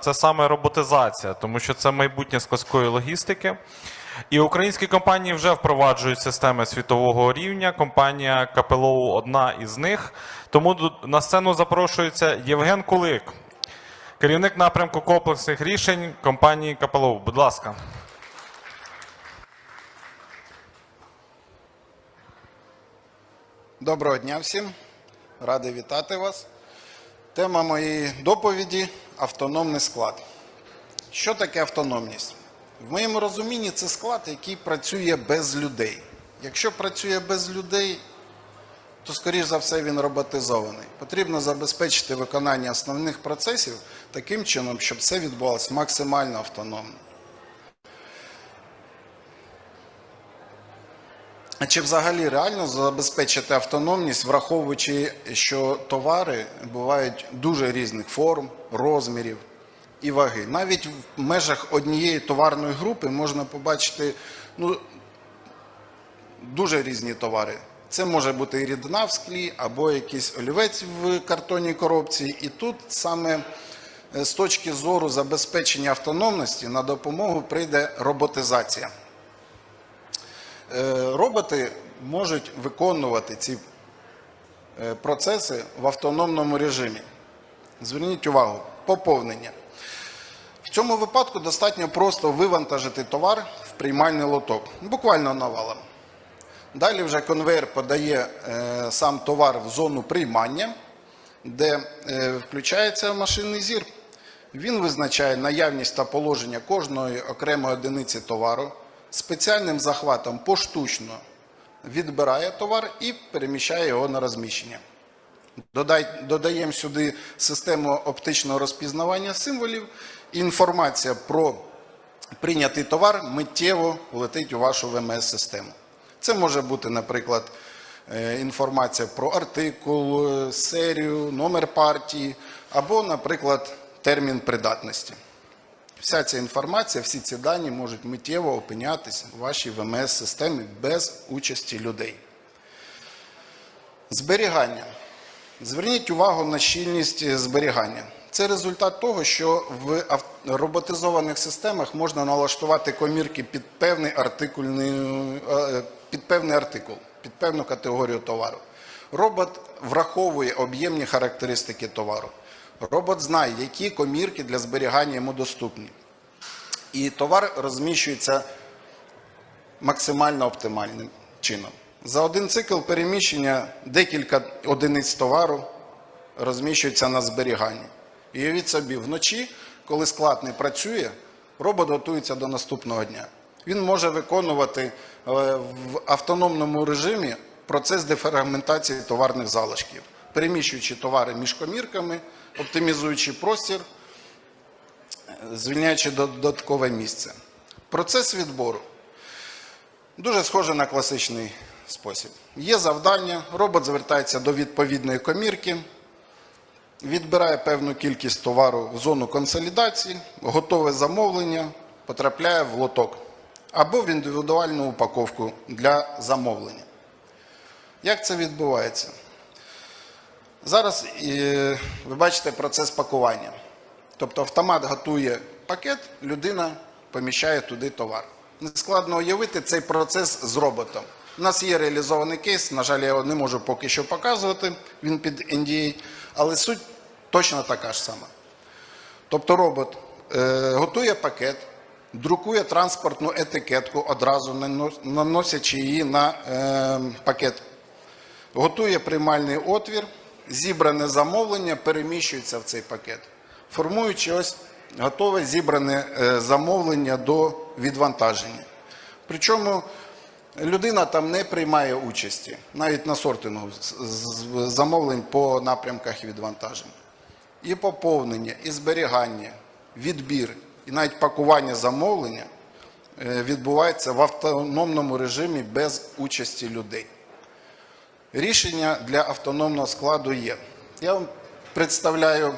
це саме роботизація, тому що це майбутнє складської логістики. І українські компанії вже впроваджують системи світового рівня. Компанія КПЛО одна із них. Тому на сцену запрошується Євген Кулик, керівник напрямку комплексних рішень компанії КПЛО. Будь ласка. Доброго дня всім. Радий вітати вас. Тема моєї доповіді автономний склад. Що таке автономність? В моєму розумінні це склад, який працює без людей. Якщо працює без людей, то, скоріш за все, він роботизований. Потрібно забезпечити виконання основних процесів таким чином, щоб все відбувалося максимально автономно. Чи взагалі реально забезпечити автономність, враховуючи, що товари бувають дуже різних форм, розмірів і ваги? Навіть в межах однієї товарної групи можна побачити ну, дуже різні товари. Це може бути і рідина в склі, або якийсь олівець в картонній коробці. І тут саме е, з точки зору забезпечення автономності на допомогу прийде роботизація. Е, Роботи можуть виконувати ці е, процеси в автономному режимі. Зверніть увагу, поповнення. В цьому випадку достатньо просто вивантажити товар в приймальний лоток, буквально навалом. Далі вже конвейер подає е, сам товар в зону приймання, де включається машинний зір. Він визначає наявність та положення кожної окремої одиниці товару, спеціальним захватом поштучно відбирає товар і переміщає його на розміщення. Додаємо сюди систему оптичного розпізнавання символів, інформація про прийнятий товар миттєво летить у вашу ВМС-систему. Це може бути, наприклад, е, інформація про артикул, е, серію, номер партії або, наприклад, термін придатності. Вся ця інформація, всі ці дані можуть миттєво опинятися у вашій ВМС-системі без участі людей. Зберігання. Зверніть увагу на щільність зберігання. Це результат того, що в роботизованих системах можна налаштувати комірки під певний е, під певний артикул, під певну категорію товару. Робот враховує об'ємні характеристики товару. Робот знає, які комірки для зберігання йому доступні. І товар розміщується максимально оптимальним чином. За один цикл переміщення декілька одиниць товару розміщуються на зберіганні. І уявіть собі, вночі, коли склад не працює, робот готується до наступного дня. Він може виконувати е, в автономному режимі процес дефрагментації товарних залишків, переміщуючи товари між комірками, оптимізуючи простір, звільняючи додаткове місце. Процес відбору. Дуже схоже на класичний спосіб. Є завдання, робот звертається до відповідної комірки, відбирає певну кількість товару в зону консолідації, готове замовлення потрапляє в лоток або в індивідуальну упаковку для замовлення. Як це відбувається? Зараз е, ви бачите процес пакування. Тобто автомат готує пакет, людина поміщає туди товар. Нескладно уявити цей процес з роботом. У нас є реалізований кейс, на жаль, я його не можу поки що показувати, він під NDA, але суть точно така ж сама. Тобто робот е, готує пакет, друкує транспортну етикетку, одразу наносячи її на е, пакет готує приймальний отвір, зібране замовлення переміщується в цей пакет, формуючи ось готове зібране е, замовлення до відвантаження. Причому людина там не приймає участі навіть на сортингу замовлень по напрямках відвантаження. І поповнення, і зберігання, відбір, і навіть пакування замовлення е, відбувається в автономному режимі без участі людей. Рішення для автономного складу є. Я вам представляю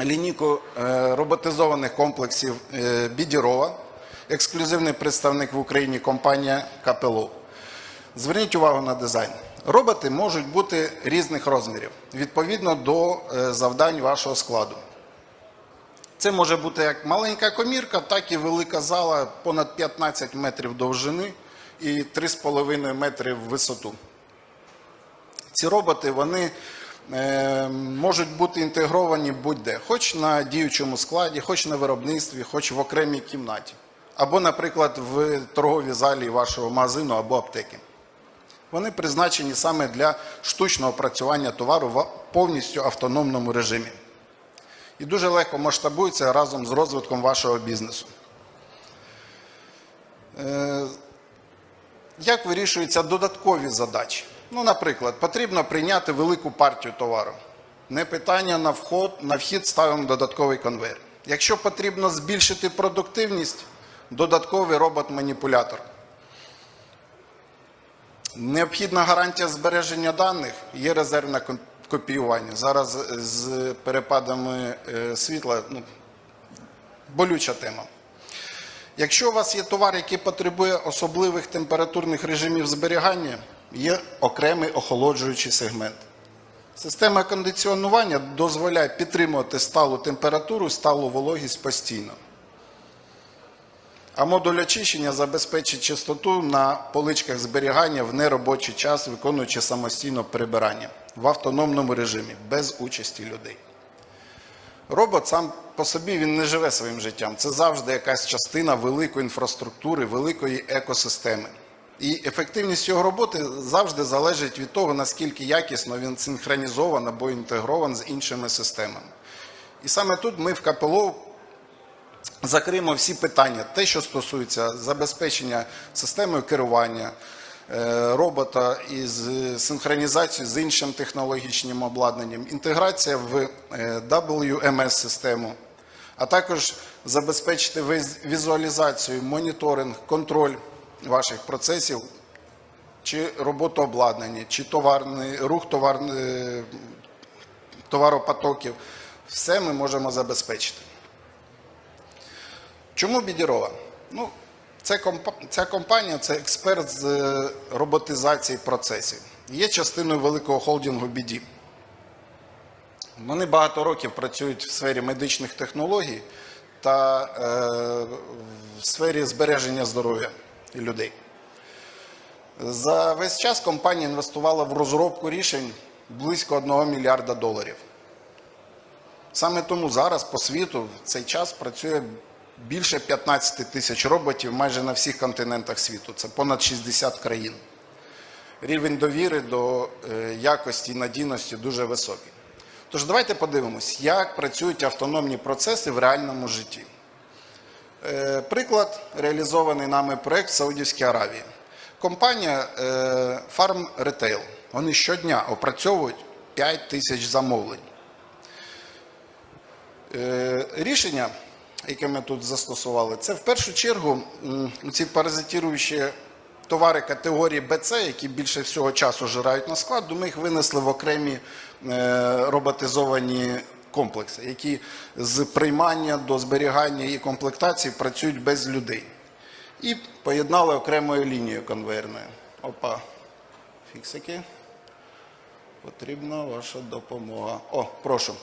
лінійку е, роботизованих комплексів е, Бідірова, ексклюзивний представник в Україні компанія КПЛУ. Зверніть увагу на дизайн. Роботи можуть бути різних розмірів відповідно до е, завдань вашого складу. Це може бути як маленька комірка, так і велика зала понад 15 метрів довжини і 3,5 метри в висоту. Ці роботи вони е, можуть бути інтегровані будь-де, хоч на діючому складі, хоч на виробництві, хоч в окремій кімнаті. Або, наприклад, в торговій залі вашого магазину або аптеки. Вони призначені саме для штучного опрацювання товару в повністю автономному режимі. І дуже легко масштабуються разом з розвитком вашого бізнесу. Е, як вирішуються додаткові задачі? Ну, наприклад, потрібно прийняти велику партію товару. Не питання на вход, на вхід ставимо додатковий конвейер. Якщо потрібно збільшити продуктивність, додатковий робот-маніпулятор. Необхідна гарантія збереження даних, є резервне копіювання. Зараз з перепадами е, світла ну, болюча тема. Якщо у вас є товар, який потребує особливих температурних режимів зберігання, є окремий охолоджуючий сегмент. Система кондиціонування дозволяє підтримувати сталу температуру, сталу вологість постійно. А модуль очищення забезпечить чистоту на поличках зберігання в неробочий час, виконуючи самостійно прибирання в автономному режимі, без участі людей. Робот сам по собі він не живе своїм життям. Це завжди якась частина великої інфраструктури, великої екосистеми. І ефективність його роботи завжди залежить від того, наскільки якісно він синхронізований або інтегрований з іншими системами. І саме тут ми в КПЛО закриємо всі питання, те, що стосується забезпечення системою керування е, робота із синхронізацією з іншим технологічним обладнанням, інтеграція в е, WMS-систему, а також забезпечити візуалізацію, моніторинг, контроль ваших процесів чи роботообладнання, чи товарний рух товарний, товаропотоків. Все ми можемо забезпечити. Чому Бідірова? Ну, це компа- ця компанія це експерт з е, роботизації процесів. Є частиною великого холдингу BD. Вони багато років працюють в сфері медичних технологій та е, в сфері збереження здоров'я людей. За весь час компанія інвестувала в розробку рішень близько 1 мільярда доларів. Саме тому зараз по світу в цей час працює більше 15 тисяч роботів майже на всіх континентах світу. Це понад 60 країн. Рівень довіри до е, якості і надійності дуже високий. Тож давайте подивимось, як працюють автономні процеси в реальному житті. Е, Приклад реалізований нами проект в Саудівській Аравії. Компанія е, Farm Retail. Вони щодня опрацьовують 5 тисяч замовлень. Е, Рішення, яке ми тут застосували, це в першу чергу ці паразитіруючі товари категорії БЦ, які більше всього часу жирають на склад, ми їх винесли в окремі роботизовані комплекси, які з приймання до зберігання і комплектації працюють без людей. І поєднали окремою лінією конвейерною. Опа, фіксики. Потрібна ваша допомога. О, прошу.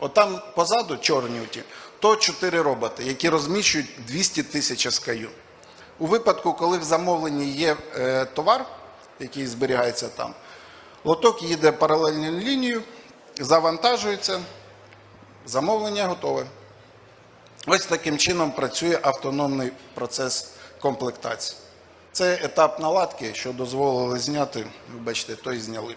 Отам позаду чорні оті, то чотири роботи, які розміщують 200 тисяч SKU. У випадку, коли в замовленні є е, товар, який зберігається там, лоток їде паралельною лінією, завантажується, замовлення готове. Ось таким чином працює автономний процес комплектації. Це етап наладки, що дозволили зняти, вибачте, той зняли.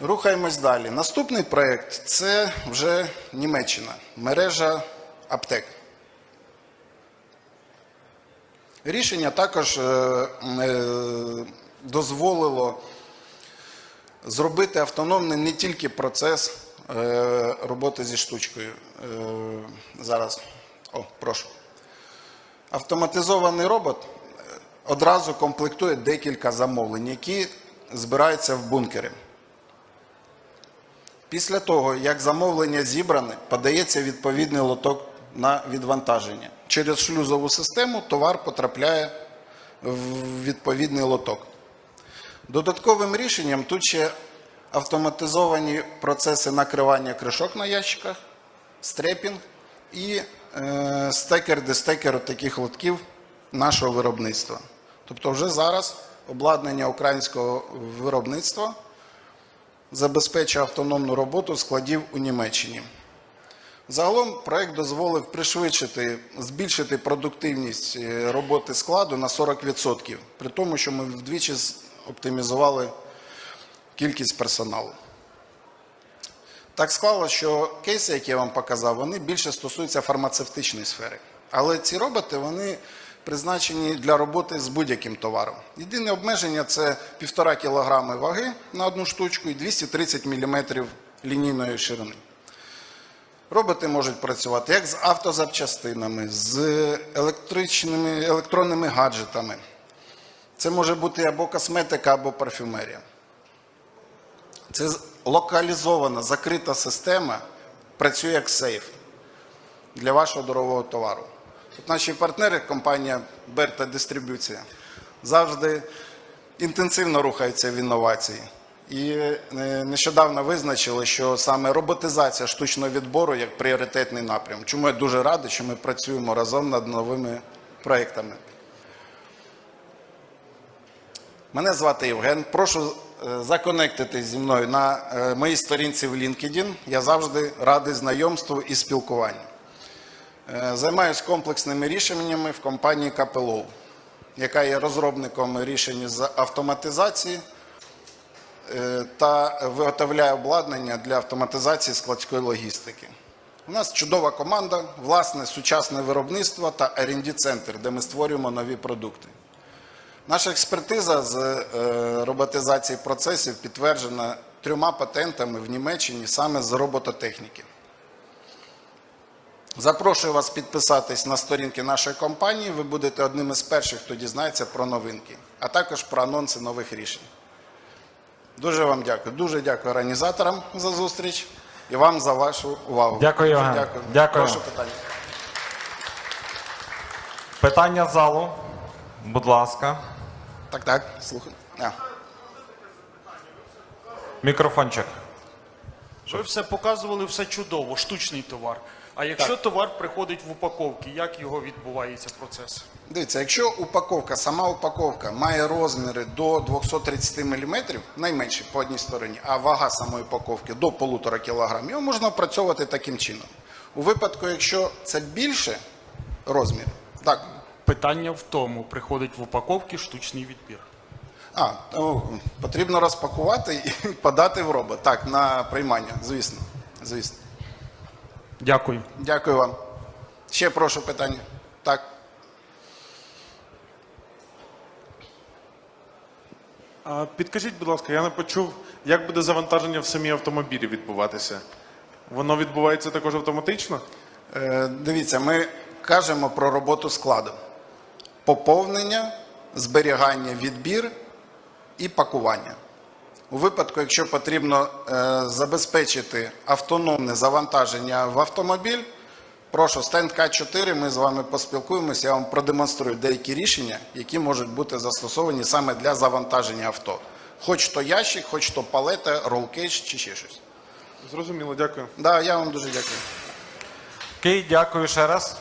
Рухаємось далі. Наступний проєкт це вже Німеччина, мережа аптек. Рішення також е, е, дозволило зробити автономним не тільки процес роботи зі штучкою. Е, зараз, о, прошу. Автоматизований робот е, одразу комплектує декілька замовлень, які збираються в бункери. Після того, як замовлення зібране, подається відповідний лоток на відвантаження. Через шлюзову систему товар потрапляє в відповідний лоток. Додатковим рішенням тут ще автоматизовані процеси накривання кришок на ящиках, стрепінг і е, стекер-дестекер от таких лотків нашого виробництва. Тобто вже зараз обладнання українського виробництва забезпечує автономну роботу складів у Німеччині. Загалом проект дозволив пришвидшити, збільшити продуктивність е, роботи складу на 40%, при тому, що ми вдвічі оптимізували кількість персоналу. Так склалося, що кейси, які я вам показав, вони більше стосуються фармацевтичної сфери. Але ці роботи вони призначені для роботи з будь-яким товаром. Єдине обмеження це 1,5 кг ваги на одну штучку і 230 мм лінійної ширини. Роботи можуть працювати як з автозапчастинами, з електронними гаджетами. Це може бути або косметика, або парфюмерія. Це локалізована, закрита система, працює як сейф для вашого дорогого товару. От наші партнери, компанія Берта Дистриб'юція, завжди інтенсивно рухаються в інновації. І е, нещодавно визначили, що саме роботизація штучного відбору як пріоритетний напрям. Чому я дуже радий, що ми працюємо разом над новими проектами. Мене звати Євген. Прошу законектитись зі мною на е, моїй сторінці в LinkedIn. Я завжди радий знайомству і спілкуванню. Е, Займаюсь комплексними рішеннями в компанії Капелоу, яка є розробником рішень з автоматизації е, та виготовляє обладнання для автоматизації складської логістики. У нас чудова команда, власне сучасне виробництво та R&D центр, де ми створюємо нові продукти. Наша експертиза з е, роботизації процесів підтверджена трьома патентами в Німеччині саме з робототехніки. Запрошую вас підписатись на сторінки нашої компанії. Ви будете одним із перших, хто дізнається про новинки, а також про анонси нових рішень. Дуже вам дякую. Дуже дякую організаторам за зустріч і вам за вашу увагу. Дякую, Дуже. Дякую. Дякую. Прошу питання. Питання залу. Будь ласка. Так, так, слухаю. А. Мікрофончик. Ви все показували, все чудово, штучний товар. А якщо товар приходить в упаковки, як його відбувається процес? Дивіться, якщо упаковка, сама упаковка має розміри до 230 мм, найменше по одній стороні, а вага самої упаковки до 1,5 кг, його можна опрацьовувати таким чином. У випадку, якщо це більше розмір, так, Питання в тому, приходить в упаковки штучний відбір. а, то потрібно розпакувати і подати в робот. Так, на приймання, звісно. звісно. Дякую. Дякую вам. Ще прошу питання. Так. А підкажіть, будь ласка, я не почув, як буде завантаження в самі автомобілі відбуватися? Воно відбувається також автоматично? Е, Дивіться, ми кажемо про роботу складу. Поповнення, зберігання, відбір і пакування. У випадку, якщо потрібно е, забезпечити автономне завантаження в автомобіль, прошу стенд К4, ми з вами поспілкуємося, я вам продемонструю деякі рішення, які можуть бути застосовані саме для завантаження авто. Хоч то ящик, хоч то палета, ролкейдж чи ще щось. Зрозуміло, дякую. Да, я вам дуже дякую. Окей, дякую ще раз.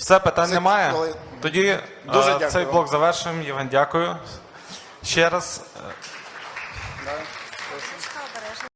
Все, питань Це немає. але- Тоді Дуже е, дякую цей вам. блок завершуємо. Євген, дякую. Ще раз. е, Да.